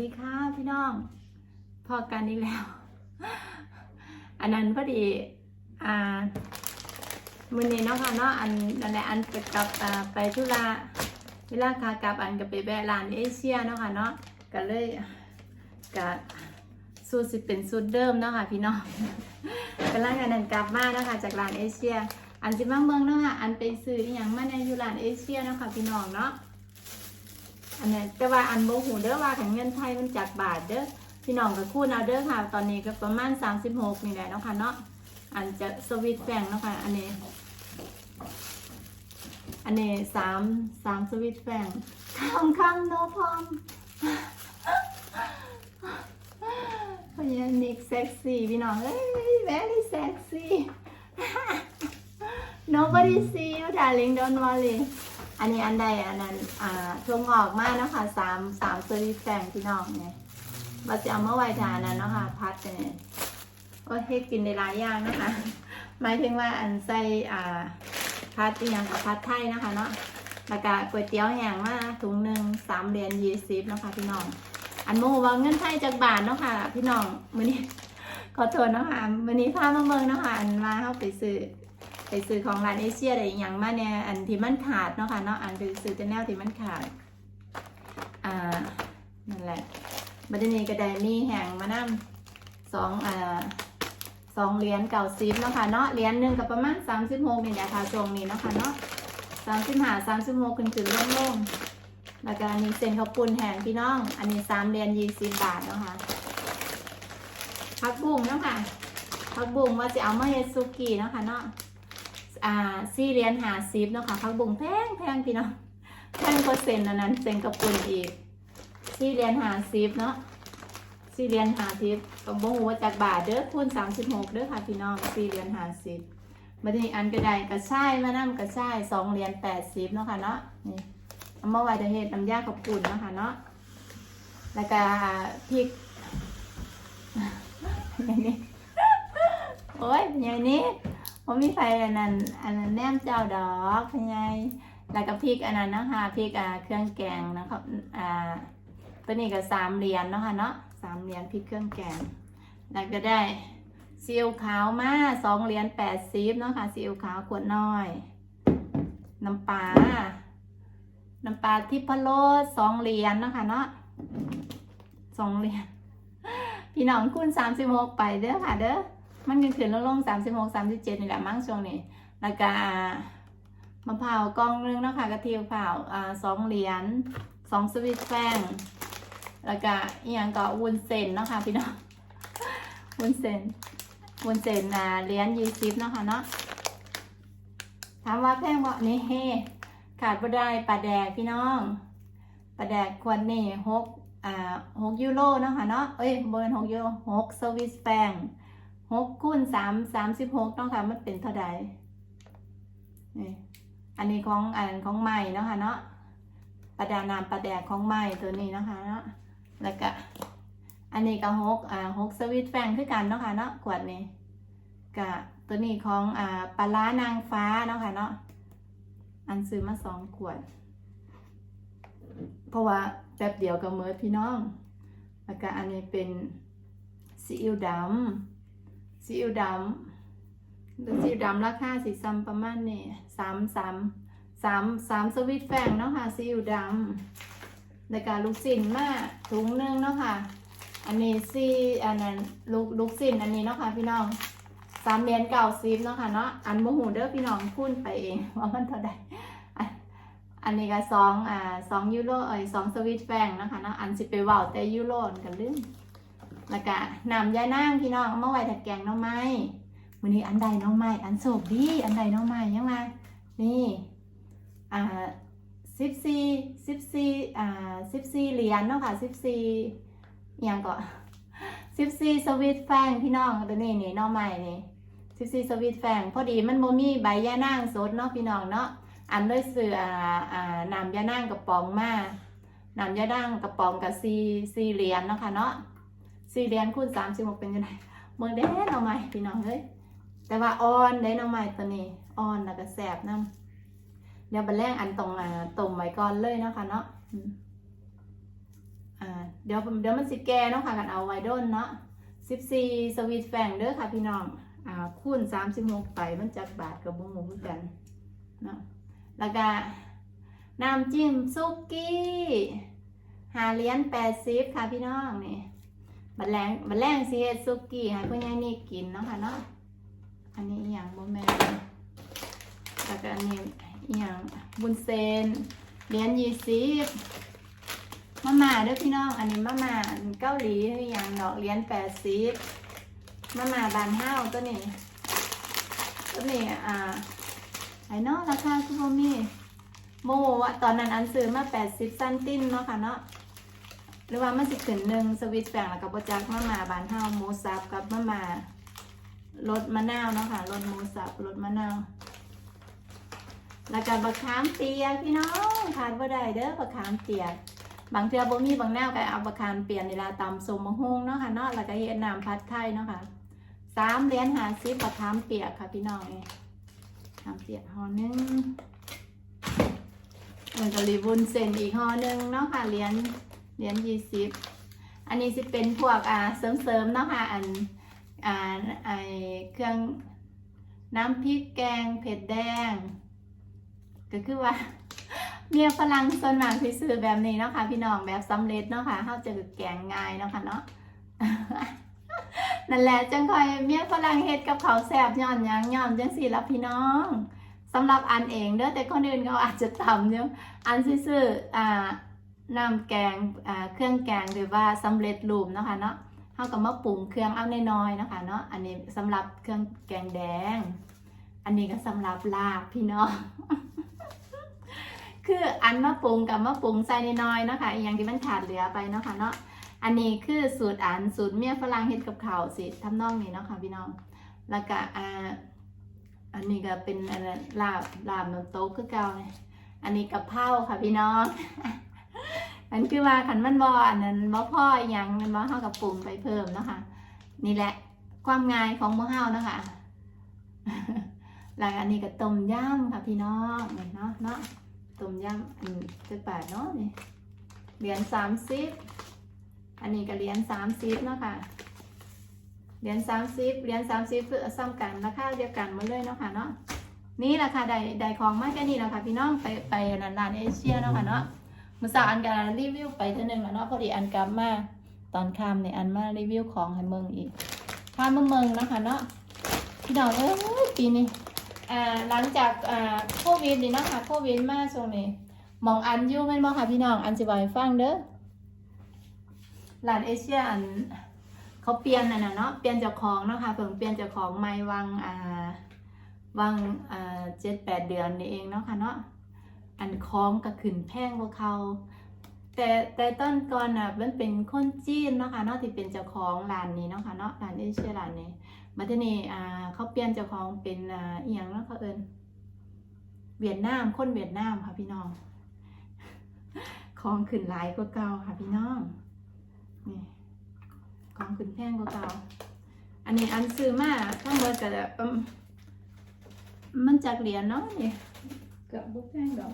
วัสดีค่ะพี่น้องพอกันอีกแล้ว อันนั้นพอดี อ่ามือนี้เนาะค่ะเนาะอันอันไหนอันไปกลับอ่าไปธุระเวลาคากลับอันก็ไปแวะร้านเอเชียเนาะค่ะเนาะก็เลยก็สูตรสิเป็นสูตรเดิมเนาะค่ะพี่น้องกำลังอันนั้นกลับมาเนาะค่ะจากร้านเอเชีย อันสิมาเมืองเนาะค่ะอันไปซื้ออย่างมาในอยู่ร้านเอเชียเนาะค่ะพี่น้องเนาะ อันนี้แต่ว่าอันโมหูเด้อว่าขันเงินไทยมันจากบาทเด้อพี่น้องกับคู่เอาเด้อค่ะ ตอนนี้ก็ประมาณ 36นี่แหละเนาะค่ะเนาะอันจะสวิตแฟงเนาะค่ะอันนี้ อันนี้สามสามสวิตแฟงคำคำโนพอมพยานิกเซ็กซี่พี่น้องเอ้ย very sexy nobody see you darling don't worry อันนี้อันใดอันนั้น อ่าถั่วงอกมากเนาะคะสามสามสวิตแฟงพี่น้องเนี่ยเราจะเอาเมาไว้ทานนั้นเนาะคะพัดเนี่ยโอ้ยให้กินในหลายอย่างนะคะ หมายถึงว่าอันใส่อ่าพัดอีกอย่างกับพัดไทยนะคะเนาะแล้วก็ก๋วยเตี๋ยวแห้งมาถุงหนึ่งสามเหรียญยี่สิบนะคะพี่น้อง อันโมว่าเงินไทยจากบาทเนาะค่ะ พี่น้องมื้อนี้ขอโทษนะคะมื้อนี้พามาเมืองเนาะค่ะอันมาเข้าไปซื้อ ไปซื้อของร้านเอเชียอะไรอย่างมาเนี่ยอันที่มันขาดเนาะค่ะเนาะอันคือซื้อแต่แนวที่มันขาดอ่านั่นแหละบัดนี้ก็ได้มีแห่งมานั่สองอ่าสองเหรียญเก่าซิปเนาะค่ะเนาะเหรียญหนึ่งกับประมาณสามสิบหกนี่แหละค่ะช่วงนี้เนาะค่ะเนาะสามสิบห้าสามสิบหกขึ้นขึ้นลงลงแล้วก็อันนี้เส้นข้าวปุ้นแห้งพี่น้อง อันนี้สามเหรียญยี่สิบบาทเนาะค่ะผักบุ้งเนาะค่ะผักบุ้งว่าจะเอามาเฮซุกี้เนาะค่ะเนาะ อ่าซี่เหรียญหาซิปเนาะค่ะผักบุ้งแพงแพงพี่น้องแพงกว่าเซนอันนั้นเซนกับปุ่นอีกซี่เหรียญหาซิปเนาะซี่เหรียญหาซิปต้องบ่ฮู้ว่าจากบาทเด้อคูณ36เด้อค่ะพี่น้องซี่เหรียญหาซิปบัดนี้อันก็ไดกระช่ายมานํกระช่าย2เหรียญ80เนาะค่ะเนาะนี่เอามาไว้จะเฮ็ดน้ำยาข้าวปุ้นเนาะค่ะเนาะแล้วก็พริกอย่างนี้โอ้ยอย่างนี้ ผมมีไฟอันนั้นอันนั้นแนมเจ้าดอกพะไงแล้วก็พริกอันนั้นนะคะพริกอ่าเครื่องแกงนะครับอ่าตัวนี้ก็สามเหรียญเนาะค่ะเนาะสามเหรียญพริกเครื่องแกง แล้วก็ได้ซีอิ๊วขาวมาสองเหรียญแปดสิบเนาะค่ะซีอิ๊วขาวขวดน้อย น้ำปลาน้ำปลาทิพโรสสองเหรียญเนาะค่ะเนาะสองเหรียญพี่น้องคูณสามสิบหกไปเด้อค่ะเด้อ มันขึ้นขึ้นลงลงสามสิบหกสามสิบเจ็ดนี่แหละมั้งช่วงนี้แล้วก็มะพร้าวกล่องนึงเนาะคะกระเทียมเผาอ่าสองเหรียญสองสวิตแฟงแล้วก็อีกอย่างก็วุ้นเส้นเนาะค่ะพี่น้องวุ้นเส้นวุ้นเส้นอ่าเหรียญยี่สิบเนาะค่ะเนาะถามว่าแพงบ่นี่ขาดบ่ได้ปลาแดกพี่น้องปลาแดกควรนี่หกอ่าหกยูโรเนาะค่ะเนาะเอ้ยเบิร์หกยูโรหกสวิสแฟง หกคูณสามสามสิบหกต้องค่ะมันเป็นเท่าใดนี่อันนี้ของอันของใหม่เนาะค่ะเนาะประดานามประแดกของใหม่ตัวนี้นะคะเนาะแล้วก็อันนี้ก็หกอ่าหกสวิตแฟงคือกันเนาะค่ะเนาะขวดนี้กับตัวนี้ของอ่าปลาร้านางฟ้าเนาะค่ะเนาะอันซื้อมาสองขวด เพราะว่าแป๊บเดียวก็เมิดพี่น้องแล้วก็อันนี้เป็นซีอิ๊วดำ ซีอิ๊วดำซีอิ๊วดำราคาสีซ้ำประมาณนี่สามสามสามสามสวิตแฟงเนาะค่ะซีอิ๊วดำในการลูกสินมากถุงหนึงเนาะค่ะ อันนี้ซีอันนั้นลูกลูกสินอันนี้เนาะค่ะพี่น้องสามเหรียญเก่าซีฟเนาะค่ะเนาะอันโมหูเด้อพี่น้องพูดไปเองว่ามันเท่าใดอันอันนี้ก็สองอ่าสองยูโรเอ้ยสองสวิตแฟงนะคะเนาะอันสิไปเว้าแต่ยูโรกันลืม แล้วก็นำยายนั่งพี่น้องเอามาไว้ถัดแกงน้องไม้วันนี้อันใดน้องไม้อันโศกดีอันใดน้องไม้ยังไงนี่อ่าสิบสี่สิบสี่อ่าสิบสี่เหรียญเนาะค่ะสิบสี่อย่างก็สิบสี่สวิตแฟงพี่น้องตัวนี้นี่น้องไม้นี่สิบสี่สวิตแฟงพอดีมันโมมีใบยานั่งสดเนาะพี่น้องเนาะอันด้วยเสืออ่านำยานั่งกระป๋องมานำยานั่งกระป๋องกับสี่สี่เหรียญเนาะค่ะเนาะ สี่เหรียญคูณสามสิบหกเป็นยังไงเมืองเด้น้องใหม่พี่น้องเฮ้ยแต่ว่าอ่อนได้น้องใหม่ตัวนี้อ่อนแล้วก็แสบน้ำเดี๋ยวบันแรกอันตรงอ่าตุ่มไว้ก่อนเลยเนาะคะเนาะอ่าเดี๋ยวเดี๋ยวมันสิแก่เนาะค่ะกันเอาไว้ด้นเนาะสิบสี่สวีทแฟงเด้อค่ะพี่น้องอ่าคูณสามสิบหกไปมันจักบาทกับบุ้งหูคือกันเนาะแล้วก็น้ำจิ้มซุกี้หาเหรียญแปดสิบค่ะพี่น้องนี่ บัดแรงบัดแรงสิเฮ็ดซุกี้ให้พ่อใหญ่นี่กินเนาะค่ะเนาะอันนี้อหย่างบ่แม่นแล้วก็อันนี้อหย่างบุญเซนเหรียญยี่สิบมาม่าเด้อพี่น้อง อันนี้มาม่าอันเกาหลีอย่างดอกเหรียญแปดสิบมาม่าบานห้าตัวนี้ตัวนี้อ่าไอ้เนาะราคาคือบ่มีโมว่าตอนนั้นอันซื้อมาแปดสิบซันตินเนาะค่ะเนาะ หรือว่ามันสิขึ้นหนึ่งสวิตแปงแล้วกับปรจักมามาบานห้าหมูสับกับมามารสมะนาวเนาะค่ะรสหมูสับรสมะนาวแล้วก็บักขามเปียกพี่น้องขาดบ่ได้เด้อบักขามเปียกบางเทือบ่มีบางแนวก็เอาบะคามเปลี่ยนเวลาตำสมมะฮุงเนาะค่ะเนาะแล้วก็เฮ็ดน้ำผัดไทยเนาะค่ะสามเหรียญหาสิบบะคามเปียกค่ะพี่น้องนี่คามเปียกห่อหนึงเออก็รีบุนเส้นอีกห่อหนึงเนาะค่ะเหรียญ เหรียญยี่สิบอันนี้สิเป็นพวกอ่าเสริมๆเนาะค่ะอันอ่าไอเครื่องน้ำพริกแกงเผ็ดแดง ก็คือว่าเมียฝรั่งส่วนมากที่ซื้อแบบนี้เนาะค่ะพี่น้องแบบสำเร็จเนาะค่ะเขาจะแกงง่ายเนาะค่ะเนาะนั่นแหละจังคอยเมียฝรั่งเฮ็ดกับเขาแซ่บย้อนยังย้อนจังสี่ละพี่น้องสำหรับอันเองเด้อแต่คนอื่นเขาอาจจะทำอยู่อันซื่ออ่า น้ำแกงเครื่องแกงหรือว่าสำเร็จรูปนะคะเนาะเขาก็มาปรุงเครื่องเอาน้อยๆนะคะเนาะ อันนี้สำหรับเครื่องแกงแดง อันนี้ก็สำหรับลาบพี่น้องคืออันมะปรุงกับมะปรุงใส่น้อยๆนะคะอย่างที่มันขาดเหลือไปเนาะค่ะเนาะ อันนี้คือสูตรอันสูตรเมียฝรั่งเฮ็ดกับข้าวสิทำนองนี้เนาะค่ะพี่น้อง แล้วก็อ่าอันนี้ก็เป็นลาบลาบน้ำโต๊ะคือเก่าเนี่ยอันนี้กับเพราค่ะพี่น้อง อันคือว่าขันมันบ่อันนั้นบ่พ่ออย่างมันบ่เฮากับปรุงไปเพิ่มเนาะค่ะนี่แหละความง่ายของหมู่เฮาเนาะค่ะแล้วอันนี้ก็ต้มยำค่ะพี่น้องเนาะเนาะต้มยำอันจะแปดเนาะนี่เหรียญสามสิบอันนี้ก็เหรียญสามสิบเนาะค่ะเหรียญสามสิบเหรียญสามสิบคือซ้ำกันราคาเดียวกันหมดเลยเนาะค่ะเนาะนี่ราคาใดใดของมากแค่นี้แล้วค่ะพี่น้องไปไปนันร้านเอเชียเนาะค่ะเนาะ มือสาวอันการรีวิวไปเท่านึงแล้วเนาะพอดีอันกลับมาตอนค่ำในอันมารีวิวของให้เมืองอีกพามาเมืองนะคะเนาะพี่น้องเอ้ยปีนี้หลังจากโควิดนี่เนาะคะโควิดมาช่วงนี้มองอันยู่แม่นบ่ค่ะพี่น้องอันสิบ่ให้ฟังเด้อร้านเอเชียอันเขาเปลี่ยนน่ะเนาะเปลี่ยนเจ้าของเนาะค่ะเพิ่งเปลี่ยนเจ้าของใหม่วังอ่าวังอ่าเจ็ดแปดเดือนนี่เองเนาะค่ะเนาะ อันของก็ขึ้นแพงกว่าเขาแต่แต่ต้นก่อนน่ะมันเป็นคนจีนเนาะค่ะเนาะที่เป็นเจ้าของร้านนี้เนาะค่ะเนาะร้านเอเชียร้านนี้มาที่นี่อ่าเขาเปลี่ยนเจ้าของเป็นอ่าอียงเนาะเขาเอินเวียดนามคนเวียดนามค่ะพี่น้องของขึ้นหลายกว่าเก่าค่ะพี่น้องนี่ของขึ้นแพงกว่าเก่าอันนี้อันซื้อมาทั้งหมดก็มมันจากเหรียญเนาะนี่เกือบบุกแพงดอก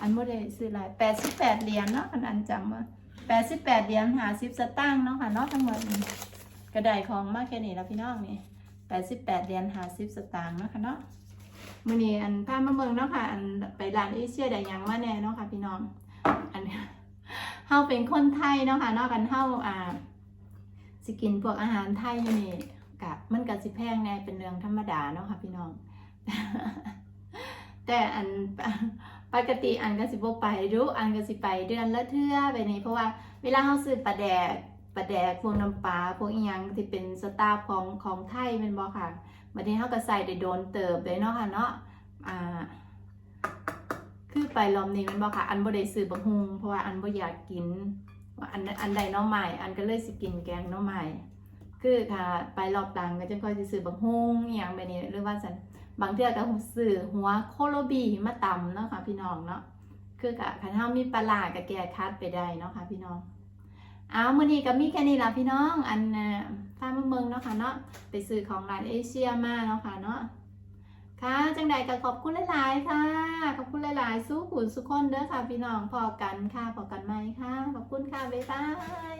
อันโมได้ซื้อหลายแปดสิบแปดเหรียญเนาะอันอันจำว่าแปดสิบแปดเหรียญหาสิบสตางค์เนาะค่ะเนาะทั้งหมดนี่กระไดของมากแค่นี้แล้วพี่น้องนี่แปดสิบแปดเหรียญหาสิบสตางค์เนาะค่ะเนาะมื่อนี้อันพามาเมืองเนาะค่ะอันไปร้านเอเชียได้ยังมาแน่เนาะค่ะพี่น้องอันเฮาเป็นคนไทยเนาะค่ะเนาะกันเฮาอ่าสิกินพวกอาหารไทยนี่กะมันก็สิแพงแน่เป็นเรื่องธรรมดาเนาะค่ะพี่น้อง แต่อัน ปกติอันก็สิบ่ไปดูอันก็สิไปเดือนละเทื่อไปนี่เพราะว่าเวลาเฮาซื้อปลาแดกปลาแดกพวกน้ำปลาพวกอีหยังที่เป็นสตาฟของของไทยเป็นบ่ค่ะบัดนี้เขาก็ใส่ได้โดนเติบเลยเนาะค่ะเนาะอ่าคือไปรอบนี้มันบ่ค่ะ อันบ่ได้ซื้อบักฮุงเพราะว่าอันบ่อยากกินว่าอันอันใดหน้อใหม่ อันก็เลยสิกินแกงหน้อใหม่ คือค่ะ ไปรอบหลังก็จะค่อยสิซื้อบักฮุงอีหยังแบบนี้หรือว่าซั่น บางเทื่อก็ซื้อหัวโคโลบีมาตำเนาะค่ะพี่น้องเนาะคือกะคันเฮามีปลาร้าก็แกคัดไปได้เนาะค่ะพี่น้องเอามื้อนี้ก็มีแค่นี้ละพี่น้อง อันฟ้ามเมืองเนาะค่ะเนาะไปซื้อของร้านเอเชียมาเนาะค่ะเนาะค่ะจังใดก็ขอบคุณหลายๆค่ะ ขอบคุณหลายๆสู้ขุนสุขคนเด้อค่ะ พี่น้องพอกันค่ะพอกันไหมค่ะ ขอบคุณค่ะ บ๊ายบาย